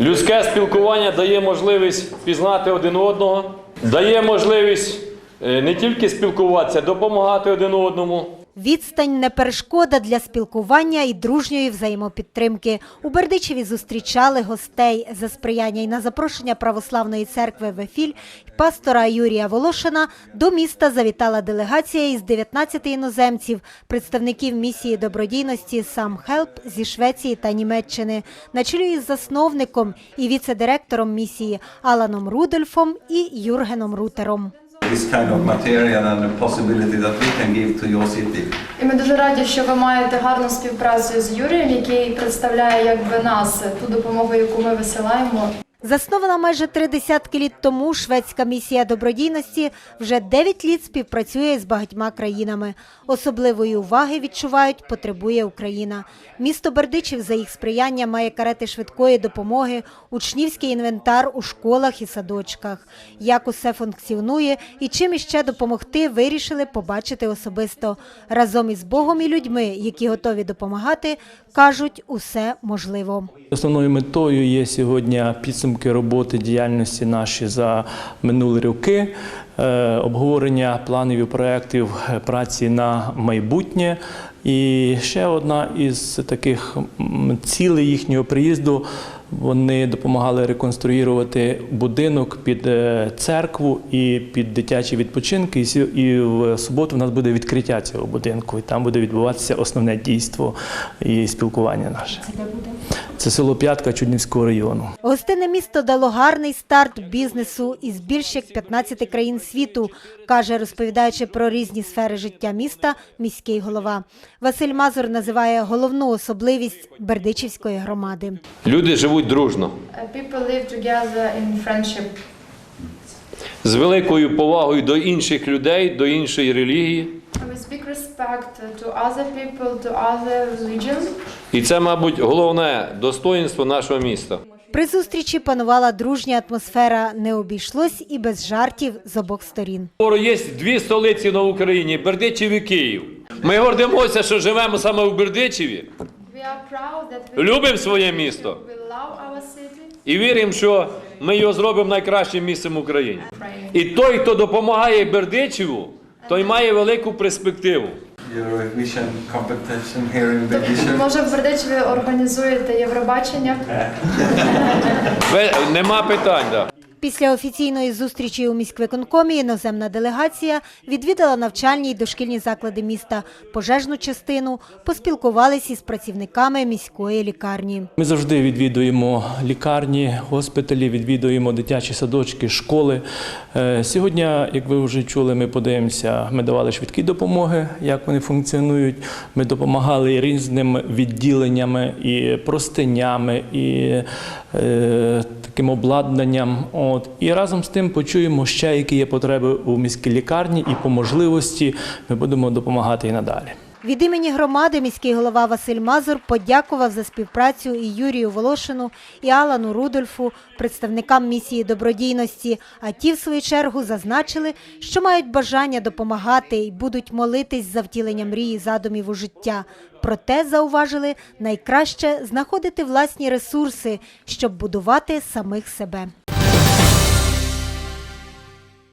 Людське спілкування дає можливість пізнати один одного, дає можливість е, не тільки спілкуватися, допомагати один одному. Відстань не перешкода для спілкування і дружньої взаємопідтримки. У Бердичеві зустрічали гостей за сприяння і на запрошення православної церкви Вефіль пастора Юрія Волошина до міста завітала делегація із 19 іноземців, представників місії добродійності Сам Хелп зі Швеції та Німеччини, на чолі із засновником і віце-директором місії Аланом Рудольфом і Юргеном Рутером. This kind of material and the possibility that we can give to your city. І ми дуже раді, що ви маєте гарну співпрацю з Юрієм, який представляє якби нас ту допомогу, яку ми висилаємо. Заснована майже три десятки літ тому, шведська місія добродійності вже 9 літ співпрацює з багатьма країнами. Особливої уваги відчувають, потребує Україна. Місто Бердичів за їх сприяння має карети швидкої допомоги, учнівський інвентар у школах і садочках. Як усе функціонує і чим іще допомогти, вирішили побачити особисто. Разом із Богом і людьми, які готові допомагати, кажуть, усе можливо. Основною метою є сьогодні підсумки роботи діяльності наші за минулі роки, е, обговорення планів і проєктів праці на майбутнє. І ще одна із таких цілей їхнього приїзду. Вони допомагали реконструювати будинок під е, церкву і під дитячі відпочинки. І в суботу в нас буде відкриття цього будинку, і там буде відбуватися основне дійство і спілкування наше. Це село П'ятка Чуднівського району. Гостинне місто дало гарний старт бізнесу із більш як 15 країн світу, каже, розповідаючи про різні сфери життя міста, міський голова. Василь Мазур називає головну особливість Бердичівської громади. Люди живуть дружно, з великою повагою до інших людей, до іншої релігії. Respect to other people, to other religions. І це, мабуть, головне достоїнство нашого міста. При зустрічі панувала дружня атмосфера, не обійшлось і без жартів з обох сторін. Є дві столиці на Україні Бердичів і Київ. Ми гордимося, що живемо саме в Бердичеві. We are proud that we, Любимо своє місто we love our city. і віримо, що ми його зробимо найкращим місцем в Україні. І той, хто допомагає Бердичеву, той має велику перспективу. Eurovision competition here in Belgium. Може, в Бердичеві організуєте Євробачення? Нема питань. Да. Після офіційної зустрічі у міськвиконкомі іноземна делегація відвідала навчальні й дошкільні заклади міста, пожежну частину, поспілкувалися із працівниками міської лікарні. Ми завжди відвідуємо лікарні, госпіталі, відвідуємо дитячі садочки, школи. Е, Сьогодні, як ви вже чули, ми подивимося, ми давали швидкі допомоги, як вони функціонують. Ми допомагали різним відділеннями і простинями, і е, таким обладнанням. От. І разом з тим почуємо ще, які є потреби у міській лікарні, і по можливості ми будемо допомагати і надалі. Від імені громади міський голова Василь Мазур подякував за співпрацю і Юрію Волошину, і Алану Рудольфу, представникам місії добродійності. А ті, в свою чергу, зазначили, що мають бажання допомагати і будуть молитись за втілення мрії задумів у життя. Проте зауважили найкраще знаходити власні ресурси, щоб будувати самих себе.